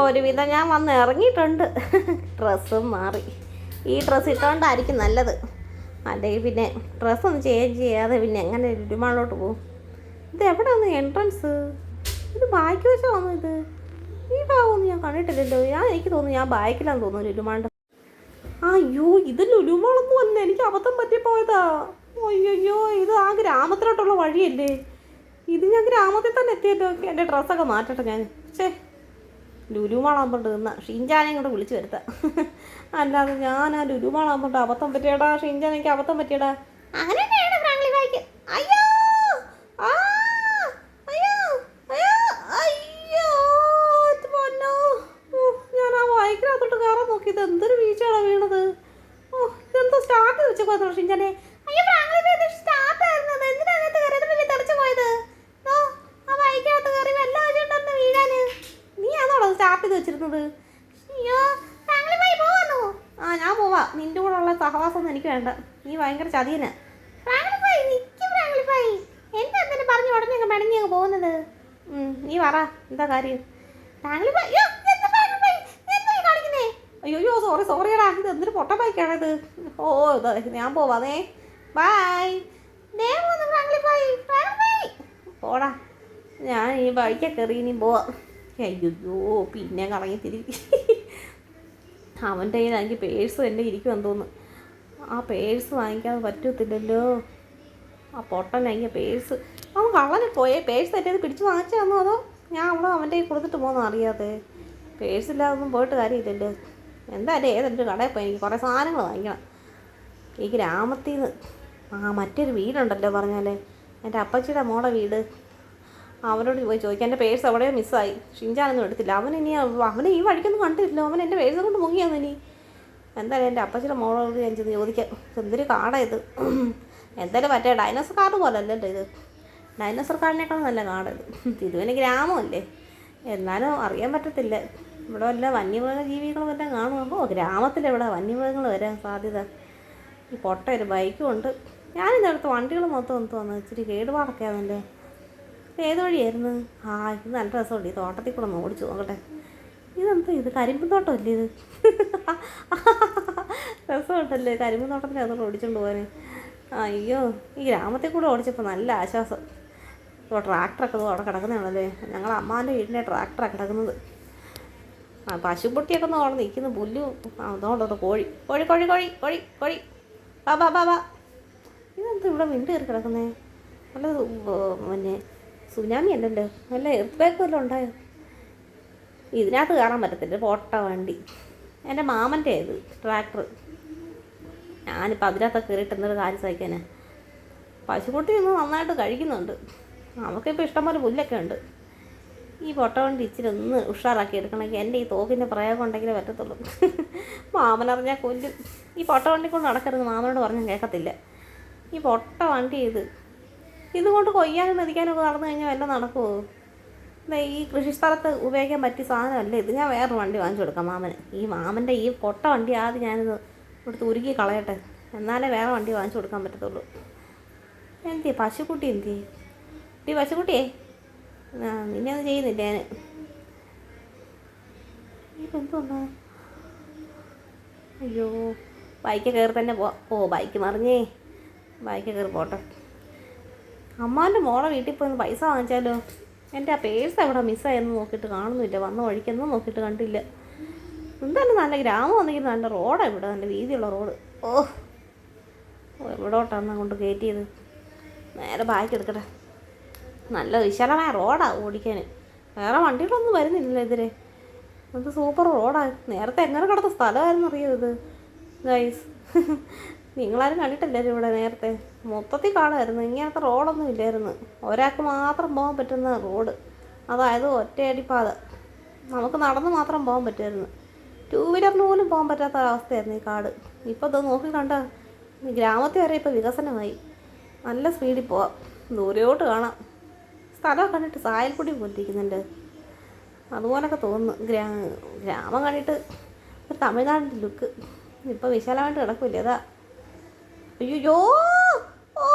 ഒരുവിധം ഞാൻ വന്ന് ഇറങ്ങിയിട്ടുണ്ട്. ഡ്രസ്സും മാറി. ഈ ഡ്രസ്സ് ഇട്ടുകൊണ്ടായിരിക്കും നല്ലത്. അല്ലെങ്കിൽ പിന്നെ ഡ്രസ്സൊന്നും ചേഞ്ച് ചെയ്യാതെ പിന്നെ എങ്ങനെ ലുലുമാളിലോട്ട് പോകും? ഇത് എവിടെയാണ് എൻട്രൻസ് ഇത് ബാക്കി വശമാണോ ഇത്? ഈ ഭാഗമൊന്നും ഞാൻ കണ്ടിട്ടില്ലല്ലോ. ഞാൻ എനിക്ക് തോന്നുന്നു ഞാൻ ബാക്കിലാന്ന് തോന്നുന്നു ലുലുമാളുടെ അയ്യോ ഇത് ലുലുമാളൊന്നും അല്ല. എനിക്ക് അബദ്ധം പറ്റിപ്പോയതാ. അയ്യോ ഇത് ആ ഗ്രാമത്തിലോട്ടുള്ള വഴിയല്ലേ? ഇത് ഞാൻ ഗ്രാമത്തിൽ തന്നെ എത്തിയല്ലോ. എന്റെ ഡ്രസ്സൊക്കെ മാറ്റട്ടെ ഞാൻ. ഛേ ലുലുമാളാകുമ്പോണ്ട് നിന്ന. ഷിൻജാനെ കൂടെ വിളിച്ചു വരുത്താം. അല്ലാതെ ഞാൻ ആ ലുലുമാളാകുമ്പോണ്ട് അബദ്ധം പറ്റിയടാ. ഷിൻജാൻ എനിക്ക് അബദ്ധം പറ്റിയടാ. അങ്ങനെ തന്നെയാണ് ഫ്രാങ്ക്ലി ബായിക്ക് അയ്യോ ആ അയ്യോ അയ്യോ അയ്യോ ഇത് പൊന്നോ ഓ, ഞാൻ ആ ബൈക്കിനകത്തോട്ട് കയറാൻ നോക്കി ഇത് എന്തൊരു വീഴ്ചയാണ് വീണത് ഓ ഇതെന്തോ ഷിൻജാനെ അയ്യോ ഫ്രാങ്ക്ലിൻ ഇത് സ്റ്റാർട്ട് ആയിരുന്നു. അത് എന്തിനാ അതിനകത്ത് കയറിയത്? വലിയ തെറിച്ച് പോയത്. ഓ ആ ബൈക്കിനകത്ത് കയറി വല്ല വെച്ചിട്ടുണ്ടെന്ന് വീഴാന്. ആണോടോ സ്റ്റാർട്ട് ചെയ്ത് വെച്ചിരുന്നത്? അയ്യോ ഫ്രാങ്ക്ലിൻ ബായ് പോവാന്നോ ആ ഞാൻ പോവാ. നിന്റെ കൂടെ ഉള്ള സഹവാസമൊന്നും എനിക്ക് വേണ്ട. നീ ഭയങ്കര ചതിയന്. ഫ്രാങ്ക്ലി ബായ് നിൽക്കും ഫ്രാങ്ക്ലി ബായ് എന്താ എന്തിനു പറഞ്ഞു ഉടനെ അങ്ങ് മടങ്ങി പോകുന്നത്? നീ പറ. എന്താ കാര്യം? ഫ്രാങ്ക്ലി ബായ് അയ്യോ, എന്താ ഫ്രാങ്ക്ലി ബായ്? എന്താ ഈ കാണിക്കുന്നേ? അയ്യോ സോറി സോറിയടാ ഇത് എന്തൊരു പൊട്ട ബൈക്കാണിത് ഓ ഇതാ ഞാൻ പോവാതേ ബായ് പോടാ. ഞാൻ ഈ ബൈക്കൊക്കെ കയറി ഇനി പോവാം. അയ്യോ പിന്നെ കറങ്ങി തിരികെ അവന്റെ കയ്യിൽ എനിക്ക് പേഴ്സ് തന്നെ ഇരിക്കുമെന്ന് തോന്നുന്നു. ആ പേഴ്സ് വാങ്ങിക്കാൻ പറ്റത്തില്ലല്ലോ. ആ പൊട്ടൻ അതിന്റെ പേഴ്സ് അവൻ കള്ളനെ പോയേ. പേഴ്സ് തെറ്റേത് പിടിച്ച് വാങ്ങിച്ചു തന്നോ അതോ? ഞാൻ അവിടെ അവന്റെ കയ്യിൽ കൊടുത്തിട്ട് പോകുന്ന അറിയാതെ. പേഴ്സ് ഇല്ലാതൊന്നും പോയിട്ട് കാര്യമില്ലല്ലോ. എന്തായാലും ഏതെങ്കിലും കടയിൽ പോയി എനിക്ക് കുറേ സാധനങ്ങൾ വാങ്ങിക്കണം. ഈ ഗ്രാമത്തിൽ നിന്ന് ആ മറ്റൊരു വീടുണ്ടല്ലോ പറഞ്ഞാൽ എന്റെ അപ്പച്ചിയുടെ മോളെ വീട്. അവരോട് പോയി ചോദിക്കാം എന്റെ പേഴ്സ് എവിടെയോ മിസ്സായി. ഷിഞ്ചാനൊന്നും എടുത്തില്ല. അവൻ ഇനി അവനെ ഈ വഴിക്കൊന്നും കണ്ടിട്ടില്ല. അവൻ എന്റെ പേഴ്സ് കൊണ്ട് മുങ്ങിയാന്ന് ഇനി. എന്തായാലും എന്റെ അപ്പച്ചിയുടെ മോളോട് ഞാൻ ചെന്ന് ചോദിക്കാം. എന്തൊരു കാടാ ഇത്. എന്തായാലും മറ്റേ ഡൈനോസർ കാർഡ് പോലെ അല്ലല്ലോ ഇത്. ഡൈനോസർ കാർഡിനേക്കാളും നല്ല കാട് ഇത്. ഇതുവനെ ഗ്രാമമല്ലേ? എന്നാലും അറിയാൻ പറ്റത്തില്ല. ഇവിടെ വല്ല വന്യമൃഗ ജീവികളും വല്ലതും കാണുമ്പോൾ ഗ്രാമത്തിലെവിടെ വന്യമൃഗങ്ങൾ വരാൻ സാധ്യത. ഈ പൊട്ട ഒരു ബൈക്കും ഉണ്ട്. ഞാനിതെടുത്ത് വണ്ടികൾ മൊത്തം ഒന്ന് തോന്നുന്നു ഇച്ചിരി കേടുപാടൊക്കെ ആണല്ലേ? ഏത് വഴിയായിരുന്നു? ആ ഇത് നല്ല രസമുണ്ട്. ഈ തോട്ടത്തിൽ കൂടെ ഓടിച്ചു നോക്കട്ടെ. ഇതെന്താ? ഇത് കരിമ്പ് തോട്ടമല്ലേ ഇത്? രസമുണ്ടല്ലേ കരിമ്പ് തോട്ടത്തിൽ അതുകൊണ്ട് ഓടിച്ചുകൊണ്ട് പോകാൻ അയ്യോ ഈ ഗ്രാമത്തിൽ കൂടെ ഓടിച്ചപ്പോൾ നല്ല ആശ്വാസം. ഇപ്പോൾ ട്രാക്ടറൊക്കെ അവിടെ കിടക്കുന്നതാണല്ലേ? ഞങ്ങളുടെ അമ്മാന്റെ വീടിന്റെ ട്രാക്ടറാണ് കിടക്കുന്നത്. ആ പശുപ്പൊട്ടിയൊക്കെ ഒന്ന് അവിടെ നിൽക്കുന്ന. പുല്ലും അതുകൊണ്ടൊന്ന് കോഴി. കോഴി കോഴി കോഴി കോഴി കോഴി. ബാ ബാ ബാ ബാ ഇതെന്ത് ഇവിടെ വിണ്ട് കയറി കിടക്കുന്നേ? നല്ല പിന്നെ സുനാമി അല്ലല്ലോ. നല്ല എർത്ത് വല്ലതും ഉണ്ടായോ? ഇതിനകത്ത് കയറാൻ പറ്റത്തില്ല. പോട്ട വണ്ടി. എന്റെ മാമന്റെ ഇത് ട്രാക്ടർ ഞാനിപ്പോൾ അതിനകത്തൊക്കെ കയറിയിട്ട് എന്തൊരു കാര്യം സഹിക്കാനാ? പശുക്കുട്ടി ഒന്ന് നന്നായിട്ട് കഴിക്കുന്നുണ്ട്. നമുക്കിപ്പോൾ ഇഷ്ടംപോലെ പുല്ലൊക്കെ ഉണ്ട്. ഈ പൊട്ട കൊണ്ട് ഇച്ചിരി ഒന്ന് ഉഷാറാക്കി എടുക്കണമെങ്കിൽ എന്റെ ഈ തോക്കിന്റെ പ്രയോഗം ഉണ്ടെങ്കിലേ പറ്റത്തുള്ളൂ. മാമനറിഞ്ഞാൽ കൊല്ലും. ഈ പൊട്ട വണ്ടി കൊണ്ട് നടക്കരുത് മാമനോട് പറഞ്ഞാൽ കേൾക്കത്തില്ല. ഈ പൊട്ട വണ്ടി ഇത്. ഇതുകൊണ്ട് കൊയ്യാനും മെതിക്കാനും ഒക്കെ നടന്നു കഴിഞ്ഞാൽ വല്ലതും നടക്കുമോ ഈ കൃഷിസ്ഥലത്ത് ഉപയോഗിക്കാൻ പറ്റിയ സാധനമല്ല ഇത്? ഞാൻ വേറൊരു വണ്ടി വാങ്ങിച്ചു കൊടുക്കാം മാമന്. ഈ മാമന്റെ ഈ പൊട്ട വണ്ടി ആദ്യം ഞാനിത് ഇവിടുത്തെ ഉരുക്കി കളയട്ടെ. എന്നാലേ വേറെ വണ്ടി വാങ്ങിച്ചു കൊടുക്കാൻ പറ്റത്തുള്ളൂ. എന്തേ പശുക്കുട്ടി എന്തേ ഈ പശുക്കുട്ടിയേ? ആ അത് ചെയ്യുന്നില്ല ഞാൻ അയ്യോ ബൈക്ക് കയറി തന്നെ പോ ഓ ബൈക്ക് മറിഞ്ഞേ. ബൈക്ക് കയറി പോട്ടെ. അമ്മാന്റെ മോളെ വീട്ടിൽ പോയി പൈസ വാങ്ങിച്ചാലോ? എന്റെ ആ പേഴ്സ് എവിടെ മിസ്സായെന്ന് നോക്കിയിട്ട് കാണുന്നില്ല വന്ന വഴിക്കൊന്നും നോക്കിയിട്ട് കണ്ടില്ല. എന്തായാലും നല്ല ഗ്രാമം വന്നെങ്കിൽ നല്ല റോഡാണ് ഇവിടെ. നല്ല വീതിയുള്ള റോഡ്. ഓ ഓ എവിടോട്ടാണ് കൊണ്ട് കയറ്റിയത്? നേരെ ബാക്കി എടുക്കട്ടെ. നല്ല വിശാലമായ റോഡാണ് ഓടിക്കാൻ വേറെ വണ്ടികളൊന്നും വരുന്നില്ല എതിരെ അത് സൂപ്പർ റോഡാണ് നേരത്തെ എങ്ങനെ കിടന്ന സ്ഥലമായിരുന്നു അറിയോ ഇത്? ഗൈസ് നിങ്ങളാരും കണ്ടിട്ടില്ലായിരുന്നു ഇവിടെ നേരത്തെ. മൊത്തത്തിൽ കാണുമായിരുന്നു. ഇങ്ങനത്തെ റോഡൊന്നും ഇല്ലായിരുന്നു. ഒരാൾക്ക് മാത്രം പോകാൻ പറ്റുന്ന റോഡ്. അതായത് ഒറ്റയടിപ്പാത നമുക്ക് നടന്ന് മാത്രം പോകാൻ പറ്റുമായിരുന്നു. ടൂ വീലറിന് പോലും പോകാൻ പറ്റാത്ത അവസ്ഥയായിരുന്നു ഈ കാട്. ഇപ്പോൾ ഇത് നോക്കി കണ്ട ഗ്രാമത്തിൽ വരെ ഇപ്പോൾ വികസനമായി. നല്ല സ്പീഡിൽ പോവാം. ദൂരോട്ട് കാണാം. സ്ഥലമൊക്കെ കണ്ടിട്ട് സായൽക്കുടി പോലിരിക്കുന്നുണ്ട് അതുപോലൊക്കെ തോന്നുന്നു. ഗ്രാ ഗ്രാമം കണ്ടിട്ട് ഒരു തമിഴ്നാടിന്റെ ലുക്ക്. ഇപ്പോൾ വിശാലമായിട്ട് കിടക്കില്ല? അതാ. അയ്യോ ഓ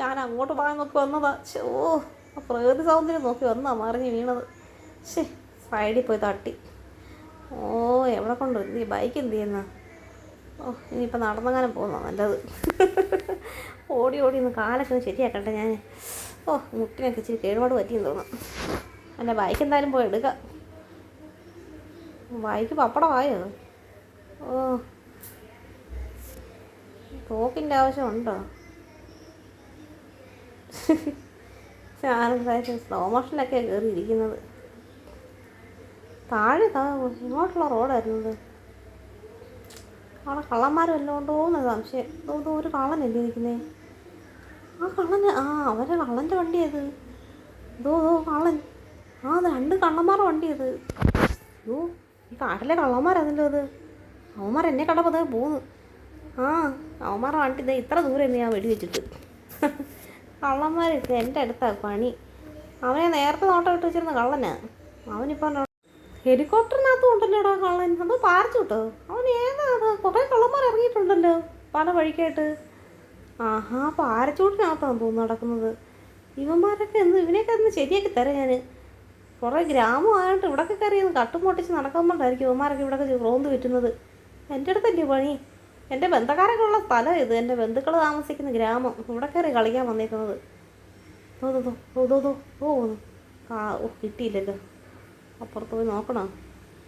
ഞാൻ അങ്ങോട്ട് പോകാൻ നോക്കി വന്നതാ. ഓ പ്രകൃതി സൗന്ദര്യം നോക്കി വന്നാ മറിഞ്ഞ് വീണത്. ശേ സൈഡിൽ പോയി തട്ടി. ഓ എവിടെ കൊണ്ട് ഈ ബൈക്ക് എന്ത് ചെയ്യുന്ന? ഓ ഇനിയിപ്പോൾ നടന്നെങ്ങാനും പോകുന്ന നല്ലത്. ഓടി ഓടി ഒന്ന് കാലൊക്കെ ശരിയാക്കട്ടെ ഞാൻ ഓ മുട്ടിനൊക്കെ ഇച്ചിരി കേടുപാട് പറ്റിയെന്ന് തോന്നുന്നു അല്ല ബൈക്ക് എന്തായാലും പോയി എടുക്കാം. ബൈക്ക് പപ്പടമായോ ഓ. തോക്കിന്റെ ആവശ്യമുണ്ടോ? ഞാനെന്തായാലും സ്ലോ മോഷനിലൊക്കെ കയറിയിരിക്കുന്നത് താഴെ ഇങ്ങോട്ടുള്ള റോഡായിരുന്നത്. അവിടെ കള്ളന്മാരും എല്ലാം ഉണ്ടോ എന്ന് സംശയം. ഒരു കള്ളനല്ലേ ഇരിക്കുന്നേ? ആ കള്ളന് ആ അവരെ കള്ളന്റെ വണ്ടിയത്. ഇതോ ഇതോ കള്ളൻ. ആ അത് രണ്ട് കള്ളന്മാരുടെ വണ്ടിയത്. അയ്യോ ഈ കാട്ടിലെ കള്ളന്മാരാണല്ലോ അത് അവന്മാർ എന്നെ കണ്ടപ്പോൾ അതേ പോന്ന്. ആ അവന്മാരുടെ വണ്ടി ഇതേ ഇത്ര ദൂരം എന്ന് ഞാൻ വെടിവെച്ചിട്ട്. കള്ളന്മാർ എന്റെ അടുത്താണ് പണി. അവനെ നേരത്തെ നോട്ടം ഇട്ട് വെച്ചിരുന്ന കള്ളനാ. അവനിപ്പം ഹെലികോപ്റ്ററിനകത്തും ഉണ്ടല്ലോടാ കള്ളൻ? അത് പാരച്ചൂട്ടോ? അവൻ ഏതാ? കുറേ കള്ളന്മാർ ഇറങ്ങിയിട്ടുണ്ടല്ലോ പല വഴിക്കായിട്ട്. ആഹാ പാരച്ചൂട്ടിനകത്താണ് തോന്നുന്നു നടക്കുന്നത്. ഇവന്മാരൊക്കെ എന്ന് ഇവനെയൊക്കെ ഒന്ന് ശരിയാക്കി തരാം ഞാൻ കുറേ ഗ്രാമമായിട്ട് ഇവിടൊക്കെ കയറി കട്ടും പൊട്ടിച്ച് നടക്കുമ്പോണ്ടായിരിക്കും ഇവന്മാരൊക്കെ ഇവിടൊക്കെ റോന്ത് വിറ്റുന്നത്. എന്റെ അടുത്തല്ലേ പണി? എന്റെ ബന്ധക്കാരൊക്കെ ഉള്ള സ്ഥലം ഇത്. എന്റെ ബന്ധുക്കൾ താമസിക്കുന്ന ഗ്രാമം. ഇവിടെ കയറി കളിക്കാൻ വന്നേക്കുന്നത്. ദോ ഓ കിട്ടിയില്ലല്ലോ. അപ്പുറത്ത് പോയി നോക്കണോ?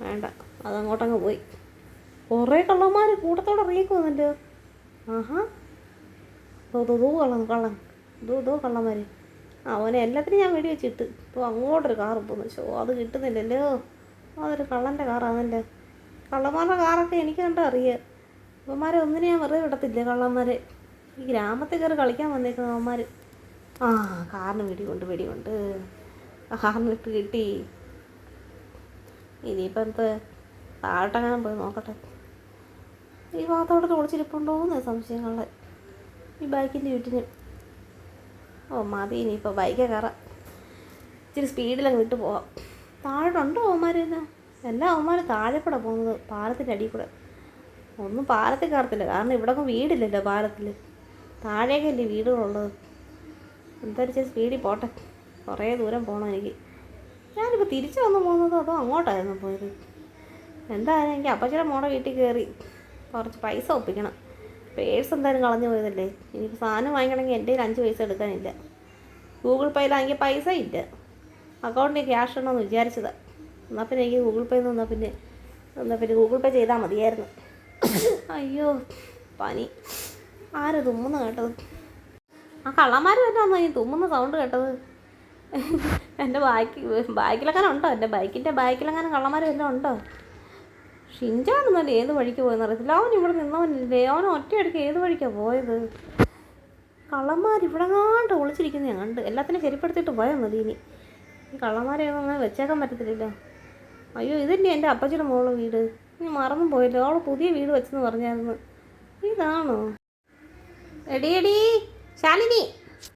വേണ്ട. അതങ്ങോട്ടങ്ങ് പോയി. കുറേ കള്ളന്മാർ കൂട്ടത്തോടെ ഇറങ്ങിക്കുന്നുണ്ട് വന്നല്ലോ ആഹാ കള്ളം കള്ളം. ദൂ ദൂ ദോ ദോ ആ അവനെ എല്ലാത്തിനും ഞാൻ വെടി വെച്ചിട്ട്. ഇപ്പോൾ അങ്ങോട്ടൊരു കാറ് പോകുന്നു ഷോ അത് കിട്ടുന്നില്ലല്ലോ. അതൊരു കള്ളന്റെ കാറാണല്ലേ കള്ളന്മാരുടെ കാറൊക്കെ എനിക്ക് കണ്ടാൽ അറിയാം. അവന്മാരെ ഒന്നിനും ഞാൻ വെറുതെ വിടത്തില്ല കള്ളന്മാരെ. ഈ ഗ്രാമത്തിൽ കയറി കളിക്കാൻ വന്നേക്കുന്ന അവന്മാർ ആ കാറിന് വെടികൊണ്ട് വെടികൊണ്ട് കാറിനിട്ട് കിട്ടി. ഇനിയിപ്പോൾ എന്ത്? താഴോട്ടെങ്ങാനും പോയി നോക്കട്ടെ. ഈ ഭാഗത്തോടെ ഒളിച്ചിരിപ്പുണ്ടോന്ന് സംശയങ്ങളെ. ഈ ബൈക്കിന്റെ ചുറ്റിന് ഓ മതി ഇനിയിപ്പോൾ ബൈക്കേ കയറാം. ഇച്ചിരി സ്പീഡിലങ്ങ് വിട്ട് പോവാം. താഴോട്ടുണ്ടോ അവന്മാർ തന്നെ എല്ലാ അവന്മാരും താഴെ കൂടെ പോകുന്നത് പാലത്തിന്റെ അടിയിൽ കൂടെ. ഒന്നും പാലത്തിൽ കയറത്തില്ല. കാരണം ഇവിടെ വീടില്ലല്ലോ പാലത്തിൽ. താഴേക്കല്ലേ വീടുകളുള്ളത്? എന്തായാലും ഇച്ചിരി സ്പീഡിൽ പോട്ടെ. കുറേ ദൂരം പോകണം എനിക്ക്. ഞാനിപ്പോൾ തിരിച്ചു വന്ന് പോകുന്നത് അതോ അങ്ങോട്ടായിരുന്നു പോയത്? എന്തായാലും എനിക്ക് അപ്പച്ചയുടെ മോടെ വീട്ടിൽ കയറി കുറച്ച് പൈസ ഒപ്പിക്കണം. പേഴ്സ് എന്തായാലും കളഞ്ഞു പോയതല്ലേ? ഇനിയിപ്പോൾ സാധനം വാങ്ങിക്കണമെങ്കിൽ എന്റെ കയ്യിൽ അഞ്ച് പൈസ എടുക്കാനില്ല. ഗൂഗിൾ പേയിലാണെങ്കിൽ പൈസ ഇല്ല. അക്കൗണ്ടിൽ ക്യാഷ് ഉണ്ടോയെന്ന് വിചാരിച്ചതാണ് എന്നാൽ പിന്നെ എനിക്ക് ഗൂഗിൾ പേ എന്നാൽ പിന്നെ എന്നാൽ പിന്നെ ഗൂഗിൾ പേ ചെയ്താൽ മതിയായിരുന്നു. അയ്യോ പനി. ആര് തുമ്മുന്ന കേട്ടത്? ആ കള്ളന്മാർ തന്നെ ഈ തുമ്മുന്ന സൗണ്ട് കേട്ടത്? എന്റെ ബാക്കി ബാക്കിലെങ്ങനെ ഉണ്ടോ? എന്റെ ബൈക്കിന്റെ ബാക്കിലെങ്ങനെ കള്ളന്മാർ വല്ലതും ഉണ്ടോ? ഷിഞ്ചാണെന്നല്ല ഏത് വഴിക്ക് പോയെന്ന് അറിയത്തില്ല. അവൻ ഇവിടെ നിന്നവനില്ലേ? അവൻ ഒറ്റയടിക്ക് ഏത് വഴിക്കാണ് പോയത്? കള്ളന്മാർ ഇവിടെ കാണ്ട് ഒളിച്ചിരിക്കുന്ന കണ്ട്. എല്ലാത്തിനും ശരിപ്പെടുത്തിയിട്ട് പോയാൽ മതി ഇനി. ഈ കള്ളന്മാരെ അങ്ങനെ വെച്ചേക്കാൻ പറ്റത്തില്ലല്ലോ. അയ്യോ ഇതല്ലേ എന്റെ അപ്പച്ചിയുടെ മോളുടെ വീട്? ഇനി മറന്നും പോയല്ലോ. അവൾ പുതിയ വീട് വെച്ചെന്ന് പറഞ്ഞായിരുന്നു. ഇതാണോ? എടി ശാലിനി.